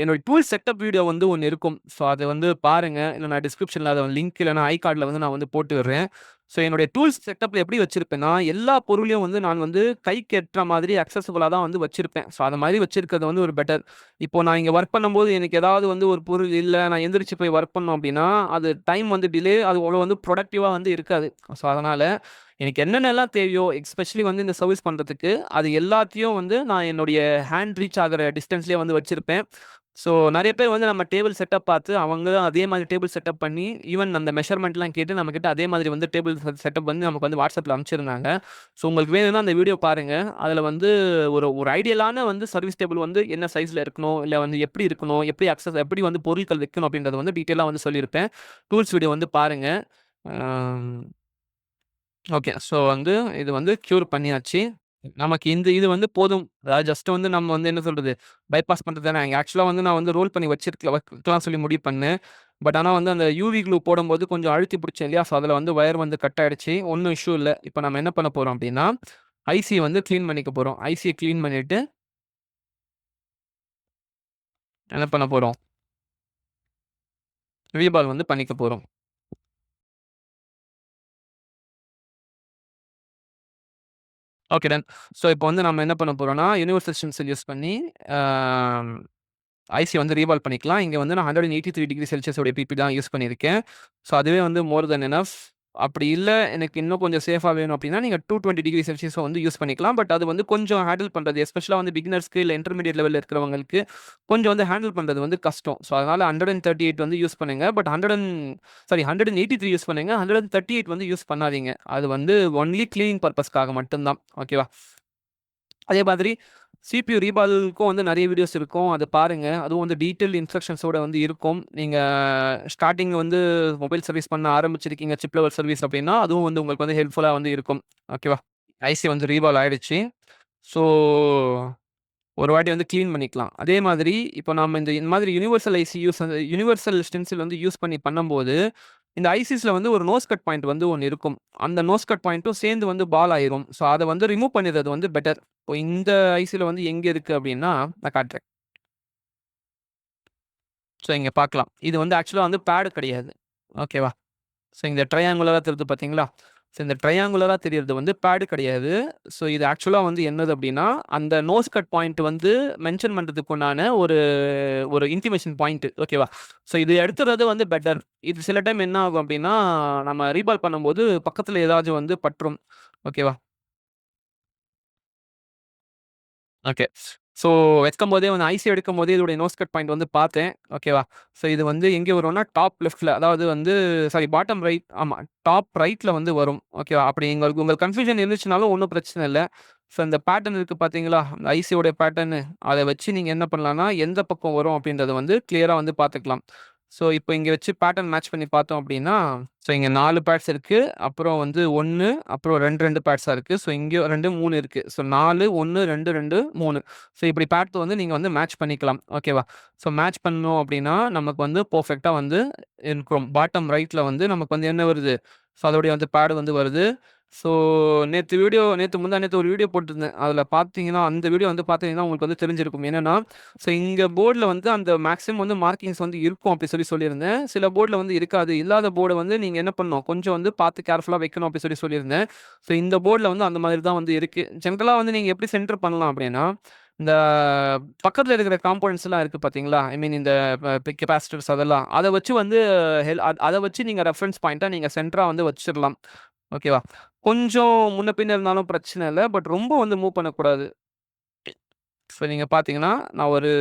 என்னோட டூல் செட்டப் வீடியோ வந்து ஒன்று இருக்கும். ஸோ அதை வந்து பாருங்க. இல்லை நான் டிஸ்கிரிப்ஷனில் அதை லிங்க் இல்லைனா ஐ கார்டில் வந்து நான் வந்து போட்டு விடுறேன். ஸோ என்னுடைய டூல்ஸ் செட்டப்பில் எப்படி வச்சிருப்பேன்னா, எல்லா பொருளையும் வந்து நான் வந்து கைக்கு எட்டுற மாதிரி அக்சசபிளாக தான் வந்து வச்சிருப்பேன். ஸோ அது மாதிரி வச்சிருக்கிறது வந்து ஒரு பெட்டர். இப்போ நான் இங்கே ஒர்க் பண்ணும்போது எனக்கு ஏதாவது வந்து ஒரு பொருள் இல்லை நான் எந்திரிச்சு போய் ஒர்க் பண்ணோம் அப்படின்னா, அது டைம் வந்து டிலே அது அவ்வளோ வந்து ப்ரொடக்டிவாக வந்து இருக்காது. ஸோ அதனால் எனக்கு என்னென்னலாம் தேவையோ, எஸ்பெஷலி வந்து இந்த சர்வீஸ் பண்ணுறதுக்கு அது எல்லாத்தையும் வந்து நான் என்னுடைய ஹேண்ட் ரீச் ஆகிற டிஸ்டன்ஸ்லேயே வந்து வச்சுருப்பேன் ஸோ நிறைய பேர் வந்து நம்ம டேபிள் செட்டப் பார்த்து, அவங்களும் அதே மாதிரி டேபிள் செட்டப் பண்ணி, ஈவன் அந்த மெஷர்மெண்ட்லாம் கேட்டு நம்மக்கிட்ட அதே மாதிரி வந்து டேபிள் செட்டப் வந்து நமக்கு வந்து வாட்ஸ்அப்பில் அனுப்பிச்சிருந்தாங்க. ஸோ உங்களுக்கு வேணும்னா அந்த வீடியோ பாருங்கள் அதில் வந்து ஒரு ஒரு ஐடியலான வந்து சர்வீஸ் டேபிள் வந்து என்ன சைஸில் இருக்கணும், இல்லை வந்து எப்படி இருக்கணும், எப்படி அக்சஸ் எப்படி வந்து பொருட்கள் வைக்கணும் அப்படின்றத வந்து டீட்டெயிலாக வந்து சொல்லியிருப்பேன். டூல்ஸ் வீடியோ வந்து பாருங்கள் ஓகே. ஸோ வந்து இது வந்து க்யூர் பண்ணியாச்சு. நமக்கு இந்த இது வந்து போதும். அதாவது ஜஸ்ட் வந்து நம்ம வந்து என்ன சொல்றது, பைபாஸ் பண்றது தானே. ஆக்சுவலா வந்து நான் வந்து ரோல் பண்ணி வச்சிருக்க வைக்கலாம் சொல்லி முடிவு பண்ணேன். பட் ஆனா வந்து அந்த யூவி க்ளூ போடும்போது கொஞ்சம் அழுத்தி பிடிச்சேன் இல்லையா? ஸோ அதில வந்து ஒயர் வந்து கட் ஆயிடுச்சு. ஒண்ணும் இஷ்யூ இல்ல. இப்போ நம்ம என்ன பண்ண போறோம் அப்படின்னா, ஐசி வந்து கிளீன் பண்ணிக்க போறோம். ஐசிய கிளீன் பண்ணிட்டு என்ன பண்ண போறோம்? ரீபால் வந்து பண்ணிக்க போறோம். Okay done. ஸோ இப்போ வந்து நம்ம என்ன பண்ண போறோம்னா, யூனிவர்சல் ஸ்டென்சில் யூஸ் பண்ணி ஐசி வந்து ரீவால்வ் பண்ணிக்கலாம். இங்கே வந்து நான் 183 டிகிரி செல்சியஸோட பிபி தான் யூஸ் பண்ணியிருக்கேன். ஸோ அதுவே வந்து மோர் தென் எனஃப். அப்படி இல்லை எனக்கு இன்னும் கொஞ்சம் சேஃபாக வேணும் அப்படின்னா, நீங்கள் டூ டுவெண்ட்டி டிகிரி செல்சியஸை வந்து யூஸ் பண்ணிக்கலாம். பட் அது வந்து கொஞ்சம் ஹேண்டில் பண்ணுறது எஸ்பெஷலாக வந்து பிகினர்ஸ்க்கு இல்லை இன்டர்மீடியட் லெவலில் இருக்கிறவங்களுக்கு, கொஞ்சம் வந்து ஹேண்டில் பண்ணுறது வந்து கஷ்டம். ஸோ அதனால் ஹண்ட்ரட் அண்ட் தேர்ட்டி எயிட் வந்து யூஸ் பண்ணுங்கள் பட் 100 அண்ட் சாரி 183 யூஸ் பண்ணுங்க. 138 வந்து யூஸ் பண்ணாதீங்க. அது வந்து ஒன்லி கிளீனிங் பர்பஸ்க்காக மட்டும்தான் ஓகேவா? அதே மாதிரி சிபியூ ரீபாலுக்கும் வந்து நிறைய வீடியோஸ் இருக்கும். அதை பாருங்க. அதுவும் வந்து டீட்டெயில் இன்ஸ்ட்ரக்ஷன்ஸோட வந்து இருக்கும். நீங்கள் ஸ்டார்ட்டிங் வந்து மொபைல் சர்வீஸ் பண்ண ஆரம்பிச்சிருக்கீங்க, சிப் லெவல் சர்வீஸ் அப்படின்னா, அதுவும் வந்து உங்களுக்கு வந்து ஹெல்ப்ஃபுல்லாக வந்து இருக்கும். ஓகேவா? ஐசி வந்து ரீபால் ஆயிடுச்சு. ஸோ ஒரு வாட்டி வந்து க்ளீன் பண்ணிக்கலாம். அதே மாதிரி இப்போ நம்ம இந்த மாதிரி universal IC use universal stencil வந்து யூஸ் பண்ணி பண்ணும்போது, இந்த ஐசிஸில் வந்து ஒரு நோஸ் கட் பாயிண்ட் வந்து ஒன்று இருக்கும். அந்த நோஸ் கட் பாயிண்ட்டும் சேர்ந்து வந்து பால் ஆயிரும். ஸோ அதை வந்து ரிமூவ் பண்ணிடுறது வந்து பெட்டர். இப்போ இந்த ஐசியில் வந்து எங்கே இருக்குது அப்படின்னா, நான் காட்டுறேன். ஸோ இங்கே பார்க்கலாம். இது வந்து ஆக்சுவலாக வந்து பேடு கிடையாது. ஓகேவா? ஸோ இந்த ட்ரையாங்குலராக திருத்து பார்த்தீங்களா? ஸோ இந்த ட்ரையாங்குலராக தெரியறது வந்து பேடு கிடையாது. ஸோ இது ஆக்சுவலாக வந்து என்னது அப்படின்னா, அந்த நோஸ் கட் பாயிண்ட் வந்து மென்ஷன் பண்ணுறதுக்கு உண்டான ஒரு ஒரு இன்டிமேஷன் பாயிண்ட். ஓகேவா? ஸோ இது எடுத்துறது வந்து பெட்டர். இது சில டைம் என்ன ஆகும் அப்படின்னா, நம்ம ரீபால் பண்ணும்போது பக்கத்தில் ஏதாச்சும் வந்து பற்றும் ஓகேவா? ஓகே. ஸோ வைக்கும்போதே வந்து ஐசி எடுக்கும்போதே இதோடைய நோஸ் கட் பாயிண்ட் வந்து பார்த்தேன். ஓகேவா? ஸோ இது வந்து எங்கே வரும்னா, டாப் லெஃப்ட்டில் அதாவது வந்து சாரி பாட்டம் ரைட் ஆமாம் டாப் ரைட்டில் வந்து வரும். ஓகேவா? அப்படி எங்களுக்கு உங்களுக்கு கன்ஃப்யூஷன் இருந்துச்சுனாலும் ஒன்றும் பிரச்சனை இல்லை ஸோ இந்த பேட்டர்ன் இருக்குது பார்த்தீங்களா? அந்த ஐசியோட பேட்டர்னு. அதை வச்சு நீங்கள் என்ன பண்ணலாம்னா, எந்த பக்கம் வரும் அப்படின்றத வந்து கிளியராக வந்து பார்த்துக்கலாம். ஸோ இப்போ இங்கே வச்சு பேட்டர்ன் மேட்ச் பண்ணி பார்த்தோம் அப்படின்னா, ஸோ இங்கே நாலு பேட்ஸ் இருக்குது அப்புறம் வந்து ஒன்று அப்புறம் ரெண்டு ரெண்டு பேட்ஸாக இருக்குது ஸோ இங்கே ரெண்டு மூணு இருக்குது ஸோ 4, 1, 2, 2, 3. ஸோ இப்படி பேட் வந்து நீங்கள் வந்து மேட்ச் பண்ணிக்கலாம். ஓகேவா? ஸோ மேட்ச் பண்ணோம் அப்படின்னா, நமக்கு வந்து பர்ஃபெக்டாக வந்து பாட்டம் ரைட்டில் வந்து நமக்கு வந்து என்ன வருது? ஸோ அதோடைய வந்து பேடு வந்து வருது. ஸோ நேத்து வீடியோ நேத்து முந்தா நேத்து ஒரு வீடியோ போட்டிருந்தேன். அதில் பார்த்தீங்கன்னா, அந்த வீடியோ வந்து பார்த்தீங்கன்னா, உங்களுக்கு வந்து தெரிஞ்சிருக்கும். என்னன்னா, ஸோ இங்க போர்ட்ல வந்து அந்த மேக்ஸிமம் வந்து மார்க்கிங்ஸ் வந்து இருக்கும் அப்படி சொல்லி சொல்லியிருந்தேன். சில போர்ட்ல வந்து இருக்காது. இல்லாத போர்ட வந்து நீங்க என்ன பண்ணணும், கொஞ்சம் வந்து பார்த்து கேர்ஃபுல்லா வைக்கணும் அப்படி சொல்லி சொல்லியிருந்தேன். ஸோ இந்த போர்ட்ல வந்து அந்த மாதிரி தான் வந்து இருக்கு. ஜெனரலா வந்து நீங்க எப்படி சென்டர் பண்ணலாம் அப்படின்னா, இந்த பக்கத்துல இருக்கிற காம்போனன்ட்ஸ்லாம் இருக்கு பார்த்தீங்களா? ஐ மீன் இந்த ப கெப்பாசிட்டர்ஸ் அதெல்லாம். அத வச்சு வந்து ஹெல் அதை அத வச்சு நீங்க ரெஃபரன்ஸ் பாயிண்ட்டா நீங்க சென்டரா வந்து வச்சிரலாம். ஓகேவா? கொஞ்சம் முன்ன பின்ன இருந்தாலும் பிரச்சனை இல்ல. பட் ரொம்ப வந்து மூவ் பண்ணக்கூடாது. ஸோ நீங்க பார்த்தீங்கன்னா, நான் ஒரு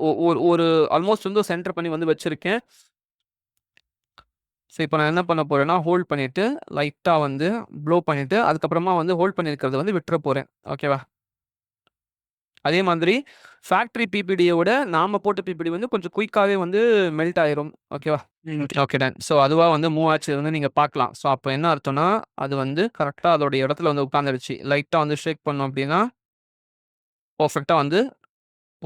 ஒ ஒரு ஒரு ஆல்மோஸ்ட் வந்து சென்டர் பண்ணி வந்து வச்சிருக்கேன். ஸோ இப்போ நான் என்ன பண்ண போறேன்னா, ஹோல்ட் பண்ணிட்டு, லைட்டா வந்து ப்ளோ பண்ணிட்டு, அதுக்கப்புறமா வந்து ஹோல்ட் பண்ணியிருக்கிறத வந்து விட்டுற போறேன். ஓகேவா? அதே மாதிரி ஃபேக்டரி பிபிடிய விட நாம போட்ட பிபிடி வந்து கொஞ்சம் குயிக்காவே வந்து மெல்ட் ஆயிரும். ஓகேவா? Okay done. ஸோ அதுவா வந்து மூவ் ஆச்சு வந்து நீங்க பார்க்கலாம். ஸோ அப்ப என்ன அர்த்தம்னா, அது வந்து கரெக்ட்டா அதோட இடத்துல வந்து உட்கார்ந்துருச்சு. லைட்டா வந்து ஷேக் பண்ணோம் அப்டின்னா பெர்ஃபெக்ட்டா வந்து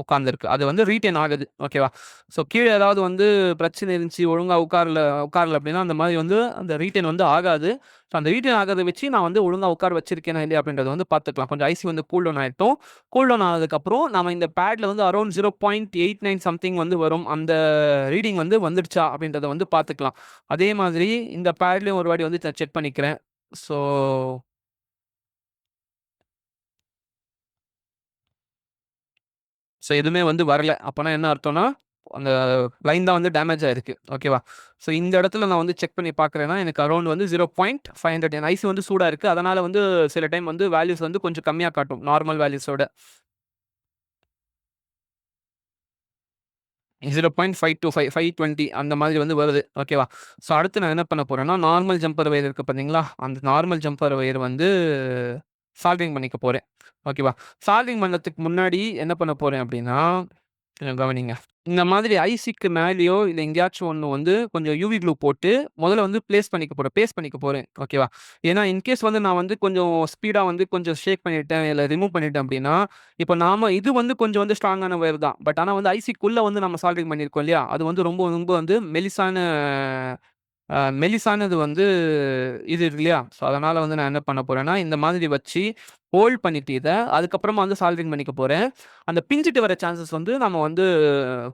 உட்காந்துருக்கு அது வந்து ரீட்டைன் ஆகுது. ஓகேவா? ஸோ கீழே ஏதாவது வந்து பிரச்சனை இருந்துச்சு, ஒழுங்காக உட்காரல உட்காரல அப்படின்னா அந்த மாதிரி வந்து அந்த ரீட்டைன் வந்து ஆகாது. ஸோ அந்த ரீட்டைன் ஆகிறத வச்சு நான் வந்து ஒழுங்காக உட்கார வச்சிருக்கேனா இல்லையா அப்படின்றத வந்து பார்த்துக்கலாம். கொஞ்சம் ஐசி வந்து கூல் டவுன் ஆகிட்டோம் கூல் டவுன் ஆனதுக்கப்புறம் நம்ம இந்த பேட்ல வந்து around zero point eight nine something வந்து வரும். அந்த ரீடிங் வந்து வந்துடுச்சா அப்படின்றத வந்து பார்த்துக்கலாம். அதே மாதிரி இந்த பேட்லேயும் ஒரு வாட்டி வந்து நான் செக் பண்ணிக்கிறேன். ஸோ ஸோ எதுவுமே வந்து வரல. அப்போனா என்ன அர்த்தம்னா, அந்த லைன் தான் வந்து டேமேஜ் ஆயிருக்கு. ஓகேவா? ஸோ இந்த இடத்துல நான் வந்து செக் பண்ணி பார்க்குறேன்னா, எனக்கு அரௌண்ட் வந்து 0.500 என் ஐசி வந்து சூடாக இருக்குது அதனால் வந்து சில டைம் வந்து வேல்யூஸ் வந்து கொஞ்சம் கம்மியாக காட்டும். நார்மல் வேல்யூஸோட. 0.525 520 அந்த மாதிரி வந்து வருது. ஓகேவா? ஸோ அடுத்து நான் என்ன பண்ண போகிறேன்னா நார்மல் ஜம்பர் வயர் இருக்குது பார்த்தீங்களா? அந்த நார்மல் ஜம்பர் வயர் வந்து சால்விங் பண்ணிக்க போகிறேன் ஓகேவா? சால்விங் பண்ணதுக்கு முன்னாடி என்ன பண்ண போகிறேன் அப்படின்னா கவனிங்க. இந்த மாதிரி ஐசிக்கு மேலேயோ இல்லை எங்கேயாச்சும் ஒன்று வந்து கொஞ்சம் யூவி க்ளூ போட்டு முதல்ல வந்து பிளேஸ் பண்ணிக்க போகிறேன் பேஸ் பண்ணிக்க போகிறேன் ஓகேவா? ஏன்னா இன்கேஸ் வந்து நான் வந்து கொஞ்சம் ஸ்பீடாக வந்து கொஞ்சம் ஷேக் பண்ணிட்டேன், இல்லை ரிமூவ் பண்ணிட்டேன் அப்படின்னா இப்போ நாம இது வந்து கொஞ்சம் வந்து ஸ்ட்ராங்கான வேர் தான். பட் ஆனால் வந்து ஐசிக்குள்ளே வந்து நம்ம சால்விங் பண்ணியிருக்கோம் இல்லையா? அது வந்து ரொம்ப ரொம்ப வந்து மெலிசான அ மெலிசானது வந்து இது இருக்கு இல்லையா? ஸோ அதனால வந்து நான் என்ன பண்ண போறேன்னா, இந்த மாதிரி வச்சு ஹோல்ட் பண்ணிட்டு இத, அதுக்கப்புறமா வந்து சால்டரிங் பண்ணிக்க போறேன். அந்த பிஞ்சிட்டு வர சான்ஸஸ் வந்து நம்ம வந்து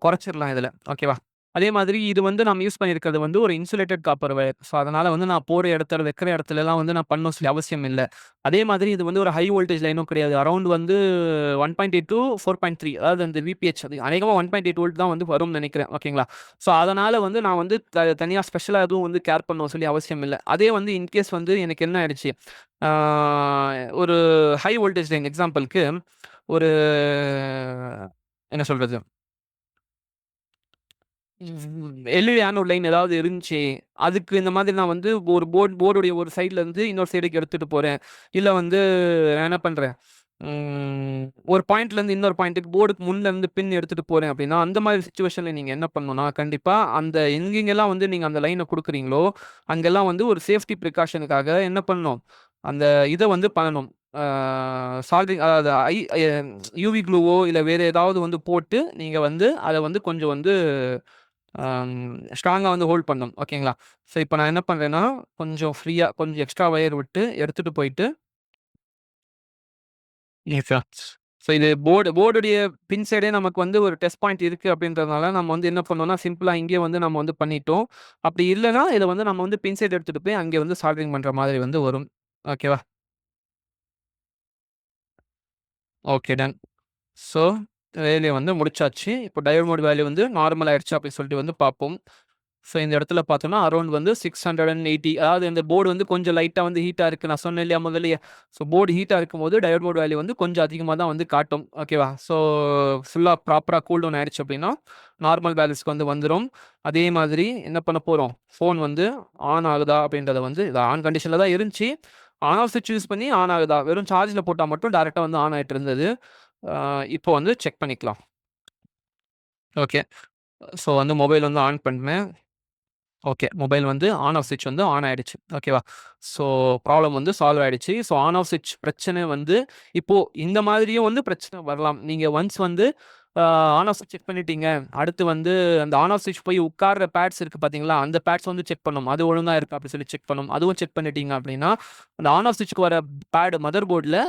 குறைச்சிரலாம் இதுல. ஓகேவா? அதே மாதிரி இது வந்து நம்ம யூஸ் பண்ணியிருக்கிறது வந்து ஒரு இன்சுலேட்டட் காப்பர் வயர். ஸோ அதனால் வந்து நான் போகிற இடத்துல, வைக்கிற இடத்துலலாம் வந்து நான் பண்ண சொல்லி அவசியம் இல்லை அதே மாதிரி இது வந்து ஒரு ஹை வோல்டேஜ் லைனும் கிடையாது. அரௌண்ட் வந்து 1.8 டூ 4.3 அதாவது அந்த விபிஹெச் அது அநேகமா 1.8 வோல்ட் தான் வந்து வரும்னு நினைக்கிறேன் ஓகேங்களா? ஸோ அதனால் வந்து நான் வந்து த தனியாக ஸ்பெஷலாக எதுவும் வந்து கேர் பண்ண சொல்லி அவசியம் இல்லை அதே வந்து இன்கேஸ் வந்து எனக்கு என்ன ஆயிடுச்சு, ஒரு ஹை வோல்டேஜ் லைன் எக்ஸாம்பிளுக்கு ஒரு என்ன சொல்கிறது சொல்றது? எல்இடி ஒரு லைன் ஏதாவது இருந்துச்சு. அதுக்கு இந்த மாதிரி நான் வந்து ஒரு போர்ட் போர்டுடைய ஒரு சைட்ல இருந்து இன்னொரு சைடுக்கு எடுத்துட்டு போறேன். இல்ல வந்து நான் என்ன பண்றேன், ம் ஒரு பாயிண்ட்லேருந்து இன்னொரு பாயிண்ட்டுக்கு போர்டுக்கு முன்ல இருந்து பின் எடுத்துட்டு போறேன் அப்படின்னா, அந்த மாதிரி சிச்சுவேஷன்ல நீங்க என்ன பண்ணணும்னா, கண்டிப்பா அந்த எங்கெங்கெல்லாம் வந்து நீங்க அந்த லைன குடுக்குறீங்களோ, அங்கெல்லாம் வந்து ஒரு சேஃப்டி பிரிகாஷனுக்காக என்ன பண்ணணும், அந்த இத வந்து பண்ணணும். ஆ அதாவது ஐ யூவி க்ளூவோ இல்ல வேற ஏதாவது வந்து போட்டு, நீங்க வந்து அத வந்து கொஞ்சம் வந்து ஸ்ட்ராங்காக வந்து ஹோல்ட் பண்ணும் ஓகேங்களா? ஸோ இப்போ நான் என்ன பண்ணுறேன்னா கொஞ்சம் ஃப்ரீயாக கொஞ்சம் எக்ஸ்ட்ரா ஒயர் விட்டு எடுத்துகிட்டு போயிட்டு ஸோ இது போர்டு போர்டுடைய பின் சைடே நமக்கு வந்து ஒரு டெஸ்ட் பாயிண்ட் இருக்குது அப்படின்றதுனால நம்ம வந்து என்ன பண்ணோம்னா, சிம்பிளாக இங்கே வந்து நம்ம வந்து பண்ணிட்டோம். அப்படி இல்லைன்னா இதை வந்து நம்ம வந்து பின் சைடு எடுத்துகிட்டு போய் அங்கே வந்து சால்டரிங் பண்ணுற மாதிரி வந்து வரும். ஓகேவா? Okay done. ஸோ வேலையை வந்து முடிச்சாச்சு. இப்போ டயோட் மோட் வேல்யூ வந்து நார்மல் ஆயிடுச்சு அப்படின்னு சொல்லிட்டு வந்து பார்ப்போம். ஸோ இந்த இடத்துல பார்த்தோம்னா, அரௌண்ட் வந்து 680 அதாவது இந்த போர்டு வந்து கொஞ்சம் லைட்டாக வந்து ஹீட்டாக இருக்குது நான் சொன்னேன் இல்லையா முதல்லையே ஸோ போர்டு ஹீட்டாக இருக்கும்போது டயோட் மோட் வேல்யூ வந்து கொஞ்சம் அதிகமாக தான் வந்து காட்டும். ஓகேவா? ஸோ ஃபுல்லாக ப்ராப்பராக கூல் டவுன் ஆயிடுச்சு அப்படின்னா நார்மல் வேல்யூஸ்க்கு வந்து வந்துடும் அதே மாதிரி என்ன பண்ண போகிறோம் ஃபோன் வந்து ஆன் ஆகுதா அப்படின்றத வந்து இது ஆன் கண்டிஷனில் தான் இருந்துச்சு. ஆன் ஆஃப் ஸ்விட்ச் யூஸ் பண்ணி ஆன் ஆகுதா, வெறும் சார்ஜில் போட்டால் மட்டும் டேரெக்டாக வந்து ஆன் ஆகிட்டு இருந்தது. இப்போ வந்து செக் பண்ணிக்கலாம். ஓகே. ஸோ வந்து மொபைல் வந்து ஆன் பண்ணுவேன் ஓகே. மொபைல் வந்து ஆன் ஆஃப் சுவிட்ச் வந்து ஆன் ஆகிடுச்சு ஓகேவா? ஸோ ப்ராப்ளம் வந்து சால்வ் ஆகிடுச்சு ஸோ ஆன் ஆஃப் சுவிட்ச் பிரச்சனை வந்து இப்போது இந்த மாதிரியும் வந்து பிரச்சனை வரலாம். நீங்கள் ஒன்ஸ் வந்து ஆன் ஆஃப் செக் பண்ணிட்டீங்க. அடுத்து வந்து அந்த ஆன் ஆஃப் ஸ்விட்ச் போய் உட்கார்ற பேட்ஸ் இருக்குது பார்த்தீங்களா அந்த பேட்ஸ் வந்து செக் பண்ணும். அது ஒழுங்காக இருக்கா? அப்படி சொல்லி செக் பண்ணும். அதுவும் செக் பண்ணிட்டீங்க அப்படின்னா அந்த ஆன் ஆஃப் ஸ்விட்ச்க்கு வர பேடு மதர் போர்டில்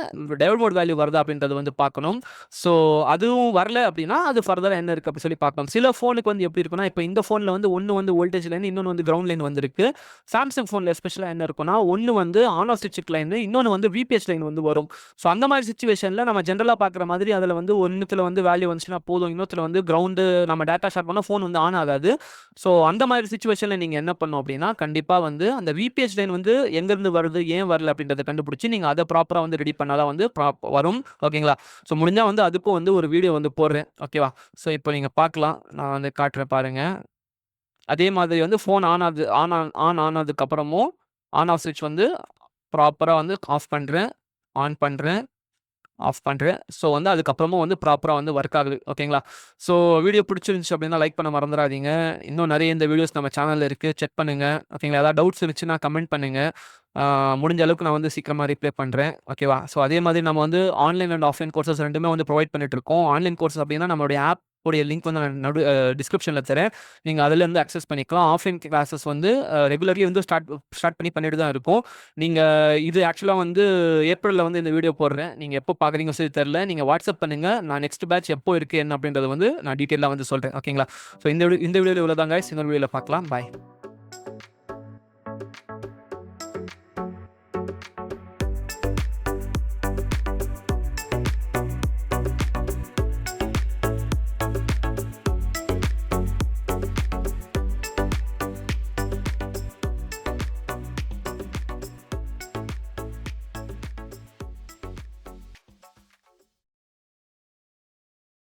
டெவல் போர்டு வேல்யூ வருதா அப்படின்றது வந்து பார்க்கணும். ஸோ அதுவும் வரல அப்படின்னா அது ஃபர்தராக என்ன இருக்குது அப்படி சொல்லி பார்க்கணும் சில ஃபோனுக்கு வந்து எப்படி இருக்குன்னா இப்போ இந்த ஃபோனில் வந்து ஒன்று வந்து வோல்டேஜ் லைன் இன்னொன்று வந்து கிரவுண்ட் லைன் வந்திருக்கு. சாம்சங் ஃபோனில் எஸ்பெஷலாக என்ன இருக்குன்னா ஒன்று வந்து ஆன் ஆஃப் ஸ்விட்ச் லைன் இன்னொன்று வந்து விபிஎஸ் லைன் வந்து வரும். ஸோ அந்த மாதிரி சுச்சுவேஷனில் நம்ம ஜென்ரலாக பார்க்குற மாதிரி அதில் வந்து ஒன்றுத்தில் வந்து வேல்யூ வந்துச்சுன்னா போதும். இன்னொருத்தில் வந்து கிரவுண்டு நம்ம டேட்டா ஷேர் பண்ணால் ஃபோன் வந்து ஆன் ஆகாது. ஸோ அந்த மாதிரி சுச்சுவேஷனில் நீங்கள் என்ன பண்ணும் அப்படின்னா கண்டிப்பாக வந்து அந்த விபிஎஸ் லைன் வந்து எங்கேருந்து வருது ஏன் வரல அப்படின்றத கண்டுபிடிச்சி நீங்கள் அதை ப்ராப்பராக வந்து ரெடி பண்ணால் தான் வந்து ப்ராப் வரும். ஓகேங்களா ஸோ முடிஞ்சால் வந்து அதுக்கும் வந்து ஒரு வீடியோ வந்து போடுறேன். ஓகேவா ஸோ இப்போ நீங்கள் பார்க்கலாம். நான் வந்து காட்டுறேன் பாருங்கள் அதே மாதிரி வந்து ஃபோன் ஆன் ஆகுது ஆன் ஆன் ஆன் ஆனதுக்கப்புறமும் ஆன் ஆஃப் ஸ்விட்ச் வந்து ப்ராப்பராக வந்து ஆஃப் பண்ணுறேன் ஆன் பண்ணுறேன் ஆஃப் பண்ணுறேன் ஸோ வந்து அதுக்கப்புறமும் வந்து ப்ராப்பராக வந்து ஒர்க் ஆகுது. ஓகேங்களா ஸோ வீடியோ பிடிச்சிருந்துச்சு அப்படின்னா லைக் பண்ண மறந்துடாதீங்க இன்னும் நிறைய இந்த வீடியோஸ் நம்ம சேனலில் இருக்குது செக் பண்ணுங்கள் ஓகேங்களா ஏதாவது டவுட்ஸ் இருந்துச்சுன்னா கமெண்ட் பண்ணுங்கள் முடிஞ்ச அளவுக்கு நான் வந்து சீக்கிரமாக ரிப்ளை பண்ணுறேன் ஓகேவா ஸோ அதே மாதிரி நம்ம வந்து ஆன்லைன் அண்ட் ஆஃப்லைன் கோர்சஸ் ரெண்டுமே வந்து ப்ரொவைட் பண்ணிட்டு இருக்கோம். ஆன்லைன் கோர்ஸ் அப்படின்னா நம்மளுடைய ஆப் உடைய லிங்க் வந்து நான் நடு டிஸ்கிரிப்ஷனில் தரேன். நீங்கள் அதிலேருந்து அக்சஸ் பண்ணிக்கலாம். ஆஃப்லைன் கிளாஸஸ் வந்து ரெகுலர்லி வந்து ஸ்டார்ட் ஸ்டார்ட் பண்ணி பண்ணிட்டு தான் இருக்கும் நீங்கள் இது ஆக்சுவலாக வந்து ஏப்ரலில் வந்து இந்த வீடியோ போடுறேன். நீங்கள் எப்போ பார்க்குறீங்க சரி தெரில நீங்கள் வாட்ஸ்அப் பண்ணுங்கள் நான் நெக்ஸ்ட் பேட்ச் எப்போ இருக்குது என்ன அப்படின்றத வந்து நான் டீட்டெயிலாக வந்து சொல்கிறேன் ஓகேங்களா ஸோ இந்த வீடியோ இந்த வீடியோவில் இவ்வளோ தான் கைஸ் இன்னொரு வீடியோவில் பார்க்கலாம். பாய்